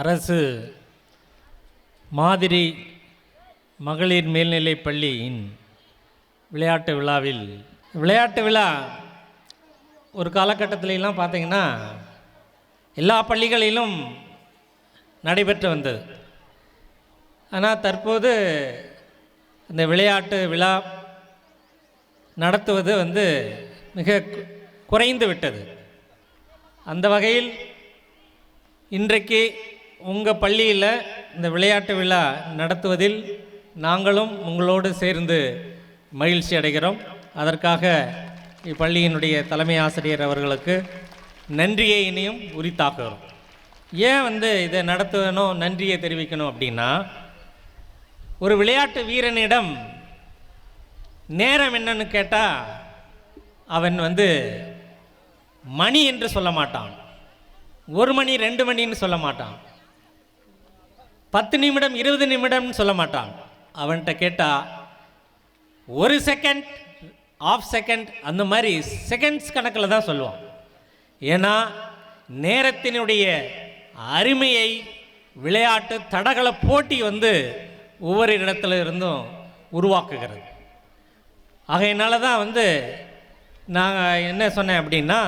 அரசு மாதிரி மகளிர் மேல்நிலைப் பள்ளியின் விளையாட்டு விழாவில் விளையாட்டு விழா ஒரு காலகட்டத்திலலாம் பார்த்திங்கன்னா எல்லா பள்ளிகளிலும் நடைபெற்று வந்தது. ஆனால் தற்போது இந்த விளையாட்டு விழா நடத்துவது வந்து மிக குறைந்து விட்டது. அந்த வகையில் இன்றைக்கு உங்கள் பள்ளியில் இந்த விளையாட்டு விழா நடத்துவதில் நாங்களும் உங்களோடு சேர்ந்து மகிழ்ச்சி அடைகிறோம். அதற்காக இப்பள்ளியினுடைய தலைமை ஆசிரியர் அவர்களுக்கு நன்றியை இனியும் உரித்தாக்குகிறோம். ஏன் வந்து இதை நடத்தணும் நன்றியை தெரிவிக்கணும் அப்படின்னா ஒரு விளையாட்டு வீரனிடம் நேரம் என்னன்னு கேட்டால் அவன் வந்து மணி என்று சொல்ல மாட்டான். ஒரு மணி ரெண்டு மணின்னு சொல்ல மாட்டான். பத்து நிமிடம் இருபது நிமிடம்னு சொல்ல மாட்டான். அவன்கிட்ட கேட்டால் ஒரு செகண்ட் ஆஃப் செகண்ட் அந்த மாதிரி செகண்ட்ஸ் கணக்கில் தான் சொல்லுவான். ஏன்னா நேரத்தினுடைய அருமையை விளையாட்டு தடகள போட்டி வந்து ஒவ்வொரு இடத்துல இருந்தும் உருவாக்குகிறது. ஆகையினால தான் வந்து நாங்கள் என்ன சொன்னேன் அப்படின்னா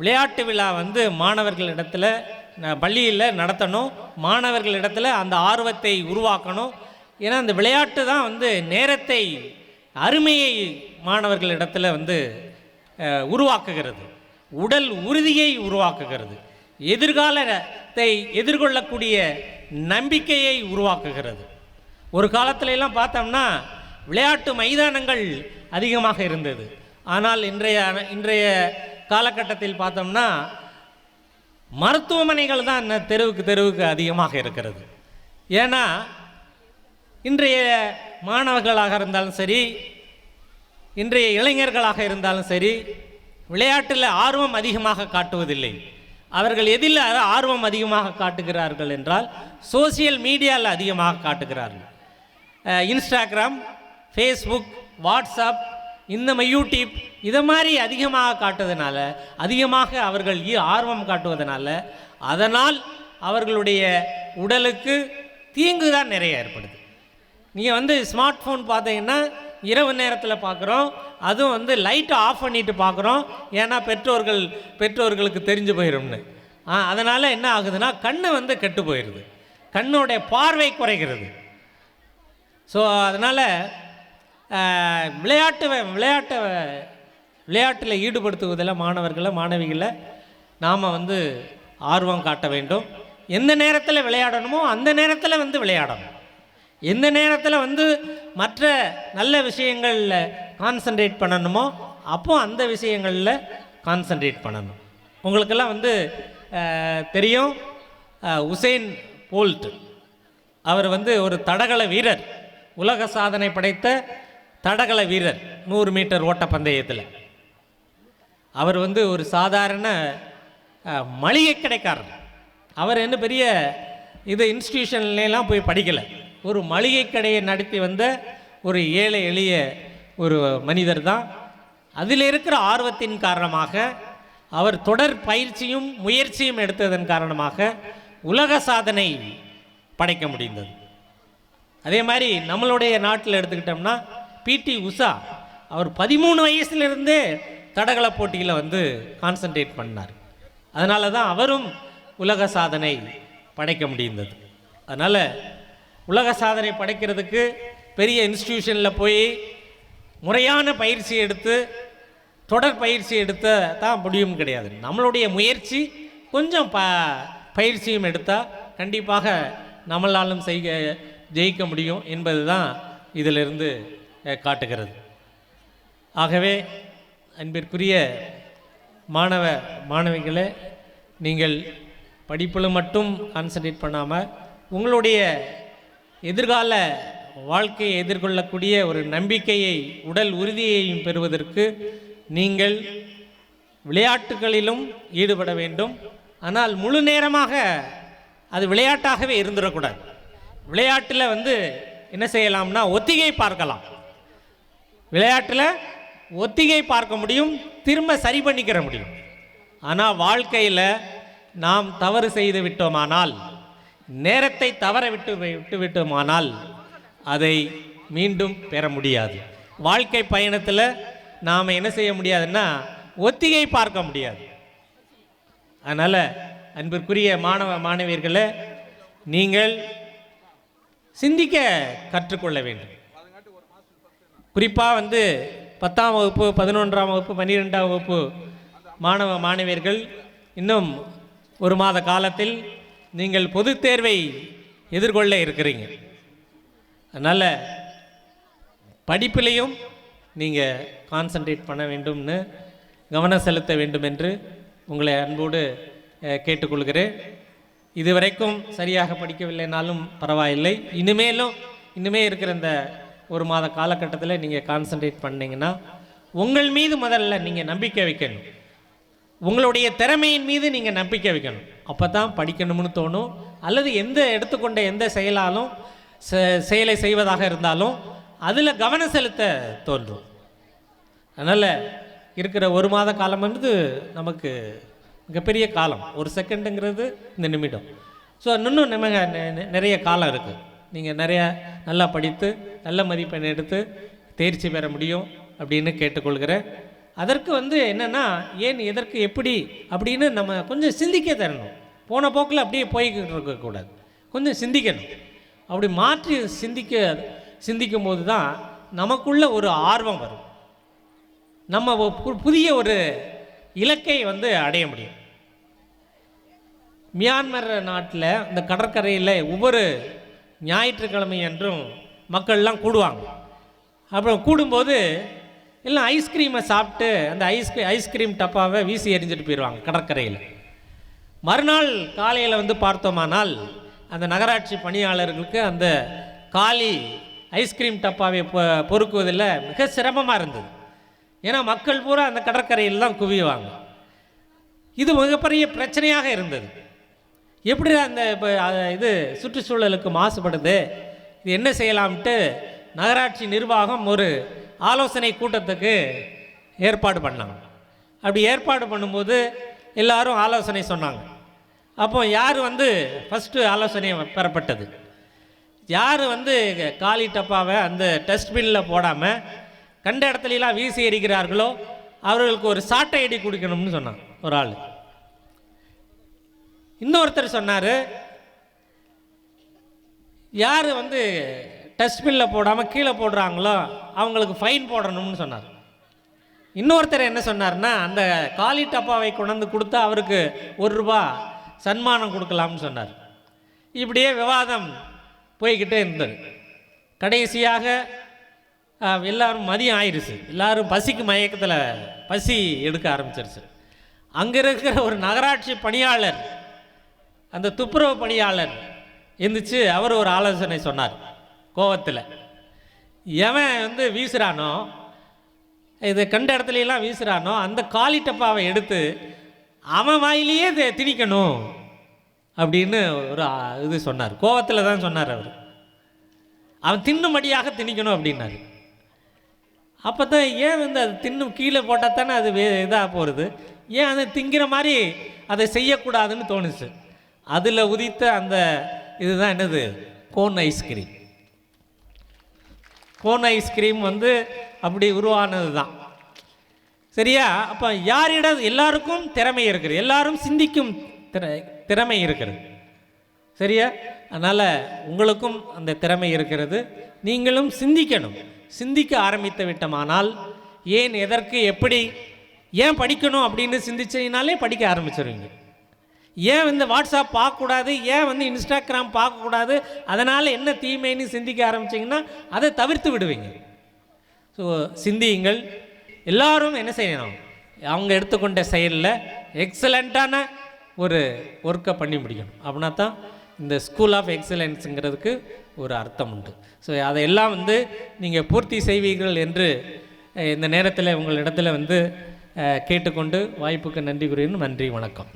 விளையாட்டு விழா வந்து மாணவர்களிடத்தில் பள்ளியில் நடத்தணும். மாணவர்களிடத்தில் அந்த ஆர்வத்தை உருவாக்கணும். ஏன்னா அந்த விளையாட்டு தான் வந்து நேரத்தை அருமையை மாணவர்களிடத்தில் வந்து உருவாக்குகிறது. உடல் உறுதியை உருவாக்குகிறது. எதிர்காலத்தை எதிர்கொள்ளக்கூடிய நம்பிக்கையை உருவாக்குகிறது. ஒரு காலத்திலெல்லாம் பார்த்தோம்னா விளையாட்டு மைதானங்கள் அதிகமாக இருந்தது. ஆனால் இன்றைய இன்றைய காலகட்டத்தில் பார்த்தோம்னா மருத்துவமனைகள் தான் இந்த தெருவுக்கு தெருவுக்கு அதிகமாக இருக்கிறது. ஏன்னா இன்றைய மாணவர்களாக இருந்தாலும் சரி இன்றைய இளைஞர்களாக இருந்தாலும் சரி விளையாட்டில் ஆர்வம் அதிகமாக காட்டுவதில்லை. அவர்கள் எதில் ஆர்வம் அதிகமாக காட்டுகிறார்கள் என்றால் சோசியல் மீடியாவில் அதிகமாக காட்டுகிறார்கள். இன்ஸ்டாகிராம் ஃபேஸ்புக் வாட்ஸ்அப் இந்த மாதிரி யூடியூப் இதை மாதிரி அதிகமாக காட்டுவதனால அதிகமாக அவர்கள் ஈ- ஆர்வம் காட்டுவதனால அதனால் அவர்களுடைய உடலுக்கு தீங்கு தான் நிறைய ஏற்படுது. நீங்கள் வந்து ஸ்மார்ட் ஃபோன் பார்த்தீங்கன்னா இரவு நேரத்தில் பார்க்குறோம் அதுவும் வந்து லைட்டை ஆஃப் பண்ணிட்டு பார்க்குறோம் ஏன்னா பெற்றோர்கள் பெற்றோர்களுக்கு தெரிஞ்சு போயிடும்னு அதனால் என்ன ஆகுதுன்னா கண்ணு வந்து கெட்டு போயிடுது கண்ணுடைய பார்வை குறைகிறது. ஸோ அதனால் விளையாட்டு விளையாட்டை விளையாட்டில் ஈடுபடுத்துவதில் மாணவர்களை மாணவிகளை நாம் வந்து ஆர்வம் காட்ட வேண்டும். எந்த நேரத்தில் விளையாடணுமோ அந்த நேரத்தில் வந்து விளையாடணும். எந்த நேரத்தில் வந்து மற்ற நல்ல விஷயங்களில் கான்சன்ட்ரேட் பண்ணணுமோ அப்போ அந்த விஷயங்களில் கான்சன்ட்ரேட் பண்ணணும். உங்களுக்கெல்லாம் வந்து தெரியும் உசைன் உசேன் போல்ட். அவர் வந்து ஒரு தடகள வீரர். உலக சாதனை படைத்த தடகள வீரர் நூறு மீட்டர் ஓட்டப்பந்தயத்தில் அவர் வந்து ஒரு சாதாரண மளிகை கடைக்காரர். அவர் என்ன பெரிய இது இன்ஸ்டியூஷன்லாம் போய் படிக்கலை. ஒரு மளிகை கடையை நடத்தி வந்த ஒரு ஏழை எளிய ஒரு மனிதர் தான். அதில் இருக்கிற ஆர்வத்தின் காரணமாக அவர் தொடர் பயிற்சியும் முயற்சியும் எடுத்ததன் காரணமாக உலக சாதனை படைக்க முடிந்தது. அதே மாதிரி நம்மளுடைய நாட்டில் எடுத்துக்கிட்டோம்னா பிடி உஷா அவர் பதிமூணு வயசுலேருந்தே தடகள போட்டியில் வந்து கான்சன்ட்ரேட் பண்ணார். அதனால தான் அவரும் உலக சாதனை படைக்க முடிந்தது. அதனால் உலக சாதனை படைக்கிறதுக்கு பெரிய இன்ஸ்டிடியூஷனில் போய் முறையான பயிற்சி எடுத்து தொடர் பயிற்சி எடுத்த தான் முடியும் கிடையாது. நம்மளுடைய முயற்சி கொஞ்சம் ப பயிற்சியும் எடுத்தால் கண்டிப்பாக நம்மளாலும் செய்க ஜெயிக்க முடியும் என்பது தான் இதிலிருந்து காட்டுகிறது. ஆகவே அன்பிற்குரிய மாணவ மாணவிகளே நீங்கள் படிப்பில் மட்டும் கான்சன்ட்ரேட் பண்ணாமல் உங்களுடைய எதிர்கால வாழ்க்கையை எதிர்கொள்ளக்கூடிய ஒரு நம்பிக்கையை உடல் உறுதியையும் பெறுவதற்கு நீங்கள் விளையாட்டுகளிலும் ஈடுபட வேண்டும். ஆனால் முழு நேரமாக அது விளையாட்டாகவே இருந்துடக்கூடாது. விளையாட்டில் வந்து என்ன செய்யலாம்னா ஒத்திகை பார்க்கலாம். விளையாட்டில் ஒத்திகை பார்க்க முடியும் திரும்ப சரி பண்ணிக்கிற முடியும். ஆனால் வாழ்க்கையில் நாம் தவறு செய்து விட்டோமானால் நேரத்தை தவற விட்டு விட்டு விட்டோமானால் அதை மீண்டும் பெற முடியாது. வாழ்க்கை பயணத்தில் நாம் என்ன செய்ய முடியாதுன்னா ஒத்திகை பார்க்க முடியாது. அதனால் அன்பிற்குரிய மாணவ மாணவியர்களை நீங்கள் சிந்திக்க கற்றுக்கொள்ள வேண்டும். குறிப்பாக வந்து பத்தாம் வகுப்பு பதினொன்றாம் வகுப்பு பன்னிரெண்டாம் வகுப்பு மாணவ மாணவியர்கள் இன்னும் ஒரு மாத காலத்தில் நீங்கள் பொதுத் தேர்வை எதிர்கொள்ள இருக்கிறீங்க. அதனால் படிப்பிலையும் நீங்கள் கான்சன்ட்ரேட் பண்ண வேண்டும்னு கவனம் செலுத்த வேண்டும் என்று உங்களை அன்போடு கேட்டுக்கொள்கிறேன். இதுவரைக்கும் சரியாக படிக்கவில்லைனாலும் பரவாயில்லை. இனிமேலும் இனிமே இருக்கிற இந்த ஒரு மாத காலகட்டத்தில் நீங்கள் கான்சன்ட்ரேட் பண்ணிங்கன்னா உங்கள் மீது முதல்ல நீங்கள் நம்பிக்கை வைக்கணும். உங்களுடைய திறமையின் மீது நீங்கள் நம்பிக்கை வைக்கணும். அப்போ தான் படிக்கணும்னு தோணும். அல்லது எந்த எடுத்துக்கொண்ட எந்த செயலாலும் செ- செயலை செய்வதாக இருந்தாலும் அதில் கவனம் செலுத்த தோன்றும். அதனால் இருக்கிற ஒரு மாத காலம் வந்து நமக்கு மிகப்பெரிய காலம். ஒரு செகண்டுங்கிறது இந்த நிமிடம். ஸோ இன்னும் நம்ம நெ- நிறைய காலம் இருக்குது நீங்கள் நிறைய நல்லா படித்து நல்ல மதிப்பெண் எடுத்து தேர்ச்சி பெற முடியும் அப்படின்னு கேட்டுக்கொள்கிறேன். அதற்கு வந்து என்னென்னா ஏன் எதற்கு எப்படி அப்படின்னு நம்ம கொஞ்சம் சிந்திக்க தரணும். போன போக்கில் அப்படியே போய்கிட்டு இருக்கக்கூடாது. கொஞ்சம் சிந்திக்கணும். அப்படி மாற்றி சிந்திக்க சிந்திக்கும் போது தான் நமக்குள்ள ஒரு ஆர்வம் வரும். நம்ம பு- புதிய ஒரு இலக்கை வந்து அடைய முடியும். மியான்மர் நாட்டில் இந்த கடற்கரையில் ஒவ்வொரு ஞாயிற்றுக்கிழமை என்றும் மக்கள்லாம் கூடுவாங்க. அப்புறம் கூடும்போது எல்லாம் ஐஸ்கிரீமை சாப்பிட்டு அந்த ஐஸ்கிரீ ஐஸ்கிரீம் டப்பாவை வீசி எரிஞ்சிட்டு போயிடுவாங்க கடற்கரையில். மறுநாள் காலையில் வந்து பார்த்தோமானால் அந்த நகராட்சி பணியாளர்களுக்கு அந்த காலி ஐஸ்கிரீம் டப்பாவை பொ- பொறுக்குவதில் மிக சிரமமாக இருந்தது. ஏன்னா மக்கள் பூரா அந்த கடற்கரையில் தான் குவியுவாங்க இது மிகப்பெரிய பிரச்சனையாக இருந்தது. எப்படி அந்த இப்போ இது சுற்றுச்சூழலுக்கு மாசுபடுது? இது என்ன செய்யலாம்ட்டு நகராட்சி நிர்வாகம் ஒரு ஆலோசனை கூட்டத்துக்கு ஏற்பாடு பண்ணாங்க. அப்படி ஏற்பாடு பண்ணும்போது எல்லாரும் ஆலோசனை சொன்னாங்க. அப்போ யார் வந்து ஃபஸ்ட்டு ஆலோசனை பெறப்பட்டது? யார் வந்து காலி டப்பாவை அந்த டஸ்ட்பினில் போடாமல் கண்ட இடத்துலலாம் வீசி எறிகிறார்களோ அவர்களுக்கு ஒரு சாட்டை அடி கொடுக்கணும்னு சொன்னான் ஒரு ஆள். இன்னொருத்தர் சொன்னார் யார் வந்து டஸ்ட்பினில் போடாமல் கீழே போடுறாங்களோ அவங்களுக்கு ஃபைன் போடணும்னு சொன்னார். இன்னொருத்தர் என்ன சொன்னார்னா அந்த காலி டப்பாவை கொண்டாந்து கொடுத்தா அவருக்கு ஒரு ரூபா சன்மானம் கொடுக்கலாம்னு சொன்னார். இப்படியே விவாதம் போய்கிட்டே இருந்தது. கடைசியாக எல்லோரும் மதியம் ஆயிடுச்சு எல்லோரும் பசிக்கு மயக்கத்தில் பசி எடுக்க ஆரம்பிச்சிருச்சு. அங்கே இருக்கிற ஒரு நகராட்சி பணியாளர் அந்த துப்புரவு பணியாளர் இருந்துச்சு அவர் ஒரு ஆலோசனை சொன்னார் கோவத்தில். எவன் வந்து வீசுகிறானோ இது கண்ட இடத்துலலாம் வீசுகிறானோ வீசுறானோ அந்த காலி டப்பாவை எடுத்து அவன் வாயிலேயே இதை திணிக்கணும் அப்படின்னு ஒரு இது சொன்னார். கோவத்தில் தான் சொன்னார் அவர். அவன் தின்னும்படியாக திணிக்கணும் அப்படின்னாரு. அப்போ தான் ஏன் வந்து அது தின்னும் கீழே போட்டால் தானே அது வே இதாக போகிறது ஏன் அதை திங்கிற மாதிரி அதை செய்யக்கூடாதுன்னு தோணுச்சு. அதில் உதித்த அந்த இதுதான் என்னது? கோன் ஐஸ்கிரீம் கோன் ஐஸ்கிரீம் வந்து அப்படி உருவானது தான் சரியா? அப்போ யாரிடம் எல்லாருக்கும் திறமை இருக்குது. எல்லாரும் சிந்திக்கும் திற திறமை இருக்கிறது சரியா? அதனால் உங்களுக்கும் அந்த திறமை இருக்கிறது. நீங்களும் சிந்திக்கணும். சிந்திக்க ஆரம்பித்து விட்டமானால் ஏன் எதற்கு எப்படி ஏன் படிக்கணும் அப்படின்னு சிந்திச்சீங்கனாலே படிக்க ஆரம்பிச்சிருவீங்க. ஏன் இந்த வாட்ஸ்அப் பார்க்கக்கூடாது? ஏன் வந்து இன்ஸ்டாகிராம் பார்க்கக்கூடாது? அதனால் என்ன தீமைன்னு சிந்திக்க ஆரம்பிச்சிங்கன்னா அதை தவிர்த்து விடுவீங்க. ஸோ சிந்தியுங்கள். எல்லாரும் என்ன செய்யணும்? அவங்க எடுத்துக்கொண்ட செயலில் எக்ஸலண்ட்டான ஒரு ஒர்க்கை பண்ணி முடிக்கணும். அப்படின்னா தான் இந்த ஸ்கூல் ஆஃப் எக்ஸலன்ஸுங்கிறதுக்கு ஒரு அர்த்தம் உண்டு. ஸோ அதையெல்லாம் வந்து நீங்கள் பூர்த்தி செய்வீர்கள் என்று இந்த நேரத்தில் உங்கள் இடத்துல வந்து கேட்டுக்கொண்டு வாய்ப்புக்கு நன்றி கூறியும் நன்றி வணக்கம்.